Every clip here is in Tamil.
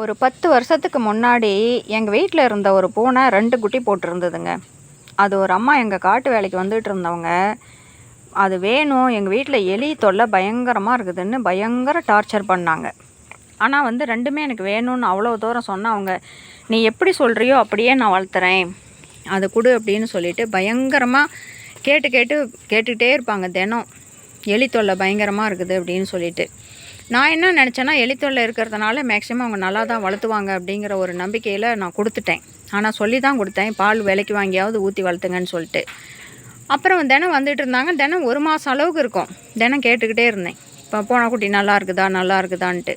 ஒரு பத்து வருஷத்துக்கு முன்னாடி எங்கள் வீட்டில் இருந்த ஒரு பூனை ரெண்டு குட்டி போட்டிருந்ததுங்க. அது ஒரு அம்மா எங்கள் காட்டு வேலைக்கு வந்துட்டு இருந்தவங்க. அது வேணும் எங்கள் வீட்டில் எலி தொல்லை பயங்கரமாக இருக்குதுன்னு பயங்கர டார்ச்சர் பண்ணாங்க. ஆனால் வந்து ரெண்டுமே எனக்கு வேணும்னு அவ்வளோ தூரம் சொன்னவங்க நீ எப்படி சொல்கிறியோ அப்படியே நான் வளர்த்துறேன். அது கொடு அப்படின்னு சொல்லிட்டு பயங்கரமாக கேட்டு கேட்டு கேட்டுக்கிட்டே இருப்பாங்க தினம். எலி தொல்லை பயங்கரமாக இருக்குது அப்படின்னு சொல்லிட்டு. நான் என்ன நினச்சேன்னா எலி இருக்கிறதுனால மேக்ஸிமம் அவங்க நல்லா தான் வளர்த்துவாங்க அப்படிங்கிற ஒரு நம்பிக்கையில் நான் கொடுத்துட்டேன். ஆனால் சொல்லி தான் கொடுத்தேன். பால் விலைக்கு வாங்கியாவது ஊற்றி வளர்த்துங்கன்னு சொல்லிட்டு. அப்புறம் தினம் வந்துட்டு இருந்தாங்க. தினம் ஒரு மாதம் அளவுக்கு இருக்கும். தினம் கேட்டுக்கிட்டே இருந்தேன். இப்போ பூனைக்குட்டி நல்லா இருக்குதா நல்லா இருக்குதான்ட்டு.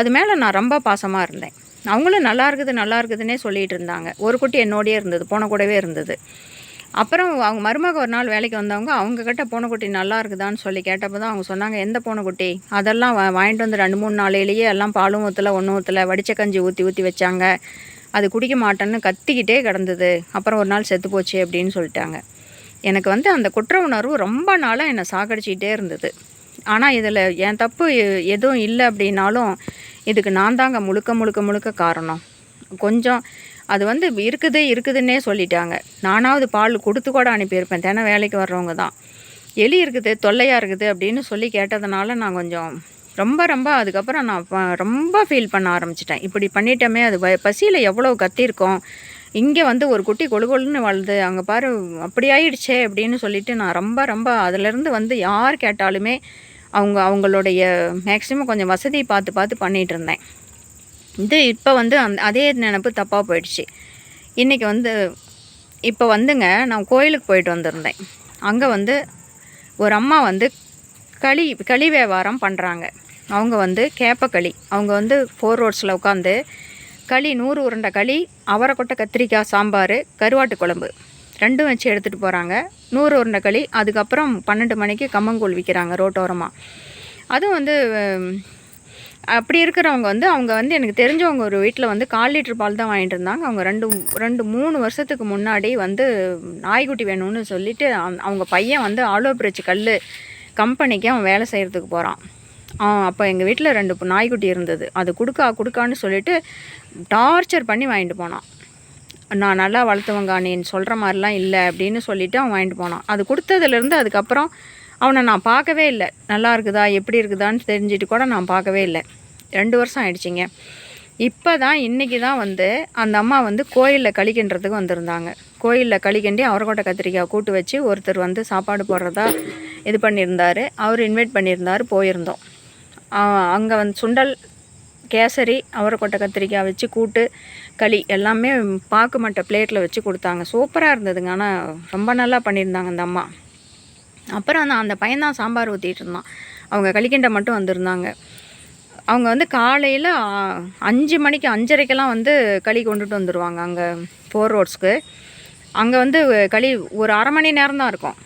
அது மேலே நான் ரொம்ப பாசமாக இருந்தேன். அவங்களும் நல்லா இருக்குது நல்லா இருக்குதுன்னே சொல்லிகிட்டு இருந்தாங்க. ஒரு குட்டி என்னோடயே இருந்தது. போன கூடவே இருந்தது. அப்புறம் அவங்க மருமக ஒரு நாள் வேலைக்கு வந்தவங்க அவங்கக்கிட்ட பூனைக்குட்டி நல்லா இருக்குதான்னு சொல்லி கேட்டப்போ தான் அவங்க சொன்னாங்க எந்த பூனைக்குட்டி அதெல்லாம் வாங்கிட்டு வந்து ரெண்டு மூணு நாளையிலேயே எல்லாம் பாலும் ஊற்றல ஒன்றும் ஊற்றல வடிச்ச கஞ்சி ஊற்றி ஊற்றி வச்சாங்க. அது குடிக்க மாட்டேன்னு கத்திக்கிட்டே கிடந்தது. அப்புறம் ஒரு நாள் செத்து போச்சு அப்படின்னு சொல்லிட்டாங்க. எனக்கு வந்து அந்த குற்ற உணர்வு ரொம்ப நாளாக என்னை சாகடிச்சிக்கிட்டே இருந்தது. ஆனால் இதில் என் தப்பு எதுவும் இல்லை அப்படின்னாலும் இதுக்கு நான் தாங்க முழுக்க முழுக்க முழுக்க காரணம். கொஞ்சம் அது வந்து இருக்குது இருக்குதுன்னே சொல்லிட்டாங்க. நானாவது பால் கொடுத்து கூட அனுப்பியிருப்பேன். தினம் வேலைக்கு வர்றவங்க தான். எலி இருக்குது தொல்லையாக இருக்குது அப்படின்னு சொல்லி கேட்டதுனால நான் கொஞ்சம் ரொம்ப ரொம்ப அதுக்கப்புறம் நான் ரொம்ப ஃபீல் பண்ண ஆரம்பிச்சிட்டேன். இப்படி பண்ணிட்டோமே அது வ- பசியில் எவ்வளோ கத்திருக்கோம். இங்கே வந்து ஒரு குட்டி கொழு கொழுன்னு வளருது. அங்கே பாரு அப்படி ஆயிடுச்சே அப்படின்னு சொல்லிட்டு நான் ரொம்ப ரொம்ப அதுலேருந்து வந்து யார் கேட்டாலுமே அவங்க அவங்களுடைய மேக்ஸிமம் கொஞ்சம் வசதி பார்த்து பார்த்து பண்ணிகிட்டு இருந்தேன். இது இப்போ வந்து அந் அதே நினப்பு தப்பாக போயிடுச்சு. இன்றைக்கி வந்து இப்போ வந்துங்க நான் கோயிலுக்கு போயிட்டு வந்திருந்தேன். அங்கே வந்து ஒரு அம்மா வந்து களி களி வியாபாரம் பண்ணுறாங்க அவங்க வந்து கேப்பக்களி அவங்க வந்து ஃபோர் ரோட்ஸில் உட்காந்து களி நூறு உருண்டை களி அவரைக்கொட்டை கத்திரிக்காய் சாம்பார் கருவாட்டு குழம்பு ரெண்டும் வச்சு எடுத்துகிட்டு போகிறாங்க நூறு உருண்டை களி அதுக்கப்புறம் பன்னெண்டு மணிக்கு கம்மங்கூழ் விற்கிறாங்க ரோட்டோரமாக அதுவும் வந்து அப்படி இருக்கிறவங்க வந்து அவங்க வந்து எனக்கு தெரிஞ்சவங்க ஒரு வீட்டில் வந்து கால் லிட்டர் பால் தான் வாங்கிட்டு இருந்தாங்க. அவங்க ரெண்டு ரெண்டு மூணு வருஷத்துக்கு முன்னாடி வந்து நாய்க்குட்டி வேணும்னு சொல்லிட்டு அவங்க பையன் வந்து ஆலோ பிரிட்ஜ் கல் கம்பெனிக்கு அவன் வேலை செய்கிறதுக்கு போகிறான் அப்போ எங்கள் வீட்டில் ரெண்டு நாய்க்குட்டி இருந்தது. அது கொடுக்கா கொடுக்கான்னு சொல்லிட்டு டார்ச்சர் பண்ணி வாங்கிட்டு போனான். நான் நல்லா வளர்த்துவங்க நீ சொல்கிற மாதிரிலாம் இல்லை அப்படின்னு சொல்லிவிட்டு அவன் வாங்கிட்டு போனான். அது கொடுத்ததுலேருந்து அதுக்கப்புறம் அவனை நான் பார்க்கவே இல்லை. நல்லா இருக்குதா? எப்படி இருக்குதான்னு தெரிஞ்சுட்டு கூட நான் பார்க்கவே இல்லை. ரெண்டு வருஷம் ஆயிடுச்சிங்க. இப்போ தான் இன்றைக்கி தான் வந்து அந்த அம்மா வந்து கோயிலில் கழிக்கின்றதுக்கு வந்திருந்தாங்க. கோயிலில் கழிக்கண்டி அவரைக்கொட்டை கத்திரிக்காய் கூட்டு வச்சு ஒருத்தர் வந்து சாப்பாடு போடுறதா இது பண்ணியிருந்தார். அவர் இன்வைட் பண்ணியிருந்தார் போயிருந்தோம். அங்கே வந்து சுண்டல் கேசரி அவரைக்கொட்டை கத்திரிக்காய் வச்சு கூட்டு களி எல்லாமே பாக்கு மட்டை பிளேட்டில் வச்சு கொடுத்தாங்க. சூப்பராக இருந்ததுங்க. ஆனால் ரொம்ப நல்லா பண்ணியிருந்தாங்க அந்த அம்மா. அப்புறம் அந்த அந்த பையன்தான் சாம்பார் ஊற்றிட்டு இருந்தான். அவங்க களிக்கிண்ட மட்டும் வந்திருந்தாங்க. அவங்க வந்து காலையில் அஞ்சு மணிக்கு அஞ்சரைக்கெல்லாம் வந்து களி கொண்டுட்டு வந்துடுவாங்க அங்கே ஃபோர் ரோட்ஸ்க்கு அங்கே வந்து களி ஒரு அரை மணி நேரம் தான் இருக்கும்.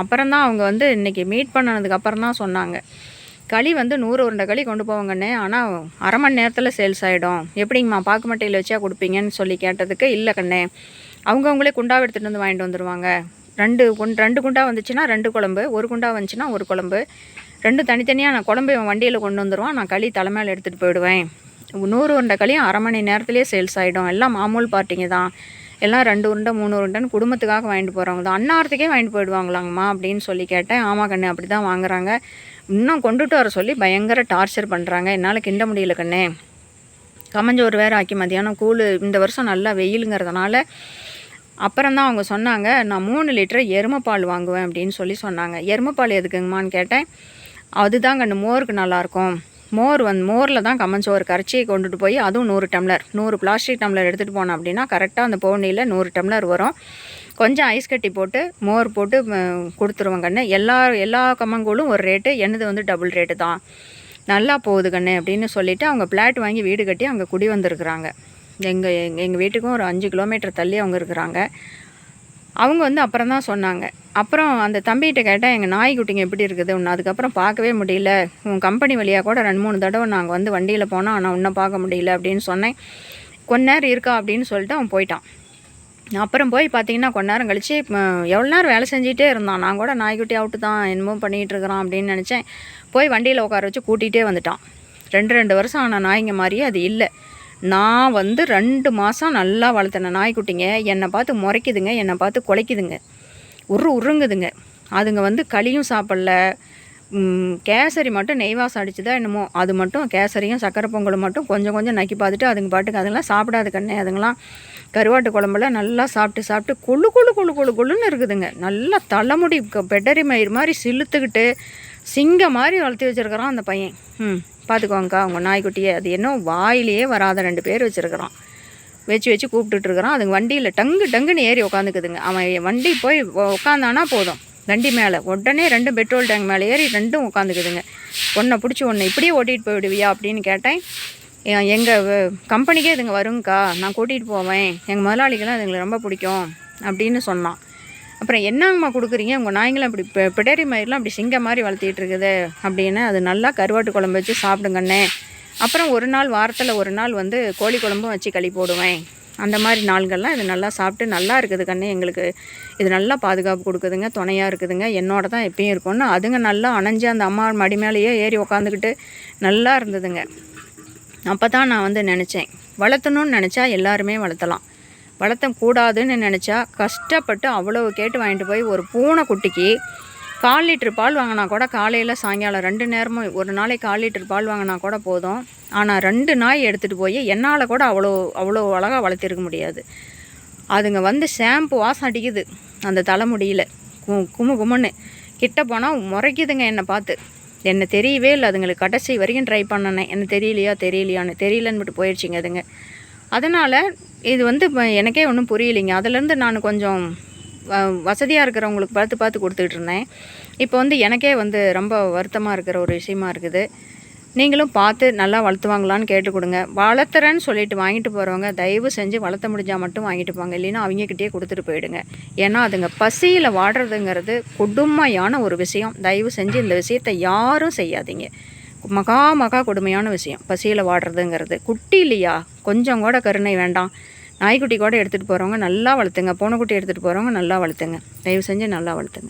அப்புறம் தான் அவங்க வந்து இன்றைக்கி மீட் பண்ணதுக்கு அப்புறம் தான் சொன்னாங்க. களி வந்து நூறு உருண்டை களி கொண்டு போவாங்கண்ணே ஆனால் அரை மணி நேரத்தில் சேல்ஸ் ஆகிடும் எப்படிங்கம்மா பாக்கு மட்டையில் வச்சா கொடுப்பீங்கன்னு சொல்லி கேட்டதுக்கு இல்லை கண்ணே. அவங்கவுங்களே குண்டாவை எடுத்துகிட்டு வந்து வாங்கிட்டு வந்துடுவாங்க ரெண்டு ஒன் ரெண்டு குண்டா வந்துச்சுன்னா ரெண்டு குழம்பு ஒரு குண்டா வந்துச்சுன்னா ஒரு குழம்பு. ரெண்டு தனித்தனியாக நான் குழம்பு இவன் வண்டியில் கொண்டு வந்துடுவான் நான் களி தலைமையில் எடுத்துகிட்டு போயிடுவேன். நூறு உருண்டை களியும் அரை மணி நேரத்துலேயே சேல்ஸ் ஆகிடும் எல்லாம் மாமூல் பார்ட்டிங்க தான். எல்லாம் ரெண்டு உருண்டை மூணு உருண்டைன்னு குடும்பத்துக்காக வாங்கிட்டு போகிறவங்க தான். அன்னாரத்துக்கே வாங்கிட்டு போயிடுவாங்களாங்கம்மா அப்படின்னு சொல்லி கேட்டேன். ஆமாம் கண்ணு அப்படி தான் வாங்குறாங்க. இன்னும் கொண்டுட்டு வர சொல்லி பயங்கர டார்ச்சர் பண்ணுறாங்க என்னால் கிண்ட முடியல கண்ணே. கமஞ்சோறு வேறு ஆக்கி மதியானம் கூழ் இந்த வருஷம் நல்லா வெயிலுங்கிறதுனால அப்புறம் தான் அவங்க சொன்னாங்க நான் மூணு லிட்டர் எருமைப்பால் வாங்குவேன் அப்படின்னு சொல்லி சொன்னாங்க. எருமைப்பால் எதுக்குங்கம்மான்னு கேட்டேன் அதுதான் கண்ணு மோருக்கு நல்லாயிருக்கும் மோர் வந்து மோரில் தான் கம்மஞ்சோறு கரைச்சி கொண்டுட்டு போய் அதுவும் நூறு டம்ளர் நூறு பிளாஸ்டிக் டம்ளர் எடுத்துகிட்டு போனோம் அப்படின்னா கரெக்டாக அந்த போனியில் நூறு டம்ளர் வரும். கொஞ்சம் ஐஸ் கட்டி போட்டு மோர் போட்டு கொடுத்துருவோம் கண்ணு. எல்லா எல்லா கம்மங்கூழும் ஒரு ரேட்டு என்னது வந்து டபுள் ரேட்டு தான். நல்லா போகுது கண்ணு அப்படின்னு சொல்லிவிட்டு அவங்க பிளாட் வாங்கி வீடு கட்டி அங்கே குடி வந்திருக்கிறாங்க. எங்கள் எங்கள் எங்கள் வீட்டுக்கும் ஒரு அஞ்சு கிலோமீட்டர் தள்ளி அவங்க இருக்கிறாங்க. அவங்க வந்து அப்புறம் தான் சொன்னாங்க. அப்புறம் அந்த தம்பிகிட்ட கேட்டால் எங்கள் நாய்க்குட்டிங்க எப்படி இருக்குது? ஒன்று அதுக்கப்புறம் பார்க்கவே முடியல. உன் கம்பெனி வழியாக கூட ரெண்டு மூணு தடவை நாங்கள் வந்து வண்டியில் போனோம். ஆனால் இன்னும் பார்க்க முடியல அப்படின்னு சொன்னேன். கொஞ்ச நேரம் இருக்கா? அப்படின்னு சொல்லிட்டு அவன் போயிட்டான். அப்புறம் போய் பார்த்தீங்கன்னா கொஞ்ச நேரம் கழித்து எவ்வளோ நேரம் வேலை செஞ்சுட்டே இருந்தான். நான் கூட நாய்க்குட்டி அவுட்டு தான் என்னமோ பண்ணிகிட்டு இருக்கிறான் அப்படின்னு நினச்சேன். போய் வண்டியில் உட்கார வச்சு கூட்டிகிட்டே வந்துட்டான். ரெண்டு ரெண்டு வருஷம் ஆனால் நாய்ங்க மாதிரியே அது இல்லை. நான் வந்து ரெண்டு மாதம் நல்லா வளர்த்தின. நாய்க்குட்டிங்க. என்னை பார்த்து முறைக்குதுங்க. என்னை பார்த்து குலைக்குதுங்க. உரு உருங்குதுங்க. அதுங்க வந்து களியும் சாப்பிடல. கேசரி மட்டும் நெய்வாஸ் வாசம் அடிச்சுதா என்னமோ. அது மட்டும் கேசரியும் சக்கரை பொங்கலும் மட்டும் கொஞ்சம் கொஞ்சம் நக்கி பார்த்துட்டு அதுங்க பாட்டுக்கு அதெல்லாம் சாப்பிடாது கண்ணே. அதுங்களாம் கருவாட்டு குழம்புல நல்லா சாப்பிட்டு சாப்பிட்டு கொழு கொழு கொழு கொழு கொழுன்னு இருக்குதுங்க. நல்லா தலைமுடி பெட்டரி மயிர் மாதிரி சிலுத்துக்கிட்டு சிங்கம் மாதிரி வளர்த்தி வச்சிருக்கிறான் அந்த பையன். ம் பார்த்துக்கோங்கக்கா உங்கள் நாய்க்குட்டியை அது என்ன வாயிலேயே வராத ரெண்டு பேர் வச்சுருக்கிறான். வச்சு வச்சு கூப்பிட்டுட்ருக்கிறான் அதுங்க வண்டியில் டங்கு டங்குன்னு ஏறி உட்காந்துக்குதுங்க அவன் வண்டி போய் உ- உட்காந்தானா போதும். வண்டி மேலே உடனே ரெண்டும் பெட்ரோல் டேங்க் மேலே ஏறி ரெண்டும் உட்காந்துக்குதுங்க ஒன்றை பிடிச்சி ஒன்று இப்படியே ஓட்டிகிட்டு போயிடுவியா அப்படின்னு கேட்டேன். எங்கள் கம்பெனிக்கே இதுங்க வருங்கக்கா. நான் கூட்டிகிட்டு போவேன். எங்கள் முதலாளிக்கெல்லாம் இதுங்களை ரொம்ப பிடிக்கும் அப்படின்னு சொன்னான். அப்புறம் என்னங்கம்மா கொடுக்குறீங்க? உங்கள் நாய்ங்களும் அப்படி பிடரி மயிரெலாம் அப்படி சிங்க மாதிரி வளர்த்திட்டு இருக்குது. அப்படின்னு அது நல்லா கருவாட்டு குழம்பு வச்சு சாப்பிடுங்கண்ணே. அப்புறம் ஒரு நாள் வாரத்தில் ஒரு நாள் வந்து கோழி குழம்பும் வச்சு களி போடுவேன். அந்த மாதிரி நாள்கள்லாம் இது நல்லா சாப்பிட்டு நல்லா இருக்குது கண்ணு எங்களுக்கு. இது நல்லா பாதுகாப்பு கொடுக்குதுங்க துணையாக இருக்குதுங்க. என்னோட தான் எப்பயும் இருக்கும்னு அதுங்க நல்லா அணைஞ்சு அந்த அம்மா மடி மேலேயே ஏறி உக்காந்துக்கிட்டு நல்லா இருந்ததுங்க. அப்போ தான் நான் வந்து நினச்சேன். வளர்த்தணும்னு நினச்சா எல்லாருமே வளர்த்தலாம். வளர்த்த கூடாதுன்னு நினச்சா கஷ்டப்பட்டு அவ்வளோ கேட்டு வாங்கிட்டு போய் ஒரு பூனை குட்டிக்கு கால் லிட்டர் பால் வாங்கினா கூட காலையில் சாயங்காலம் ரெண்டு நேரமும் ஒரு நாளைக்கு கால் லிட்டர் பால் வாங்கினா கூட போதும். ஆனால் ரெண்டு நாய் எடுத்துகிட்டு போய் என்னால் கூட அவ்வளோ அவ்வளோ அழகாக வளர்த்திருக்க முடியாது. அதுங்க வந்து ஷாம்பு வாசம் அடிக்குது. அந்த தலைமுடியில். கு குமு குமுன்னு. கிட்ட போனால் முறைக்குதுங்க என்னை பார்த்து. என்ன தெரியவே இல்லை அதுங்களுக்கு கடைசி வரைக்கும் ட்ரை பண்ணனேன் என்ன தெரியலையா தெரியலையான்னு. தெரியலன்னு மட்டும் போயிடுச்சிங்க அதுங்க. அதனால் இது வந்து இப்போ எனக்கே ஒன்றும் புரியலைங்க. அதுலேருந்து நான் கொஞ்சம் வசதியாக இருக்கிறவங்களுக்கு பார்த்து பார்த்து கொடுத்துட்டு இருந்தேன். இப்போ வந்து எனக்கே வந்து ரொம்ப வருத்தமாக இருக்கிற ஒரு விஷயமா இருக்குது. நீங்களும் பார்த்து நல்லா வளர்த்துவாங்களான்னு கேட்டு கொடுங்க. வளர்த்துறேன்னு சொல்லிட்டு வாங்கிட்டு போகிறவங்க தயவு செஞ்சு வளர்த்த முடிஞ்சால் மட்டும் வாங்கிட்டு போங்க. இல்லைன்னா அவங்கக்கிட்டே கொடுத்துட்டு போயிடுங்க. ஏன்னா அதுங்க பசியில் வாடுறதுங்கிறது கொடுமையான ஒரு விஷயம். தயவு செஞ்சு இந்த விஷயத்தை யாரும் செய்யாதீங்க. மகா மகா கொடுமையான விஷயம். பசியில் வாடுறதுங்கிறது. குட்டி இல்லையா? கொஞ்சம் கூட கருணை வேண்டாம். நாய்க்குட்டி கூட எடுத்துகிட்டு போகிறவங்க நல்லா வளர்த்துங்க. பூனைக்குட்டி எடுத்துகிட்டு போகிறவங்க நல்லா வளர்த்துங்க. தயவு செஞ்சு நல்லா வளர்த்துங்க.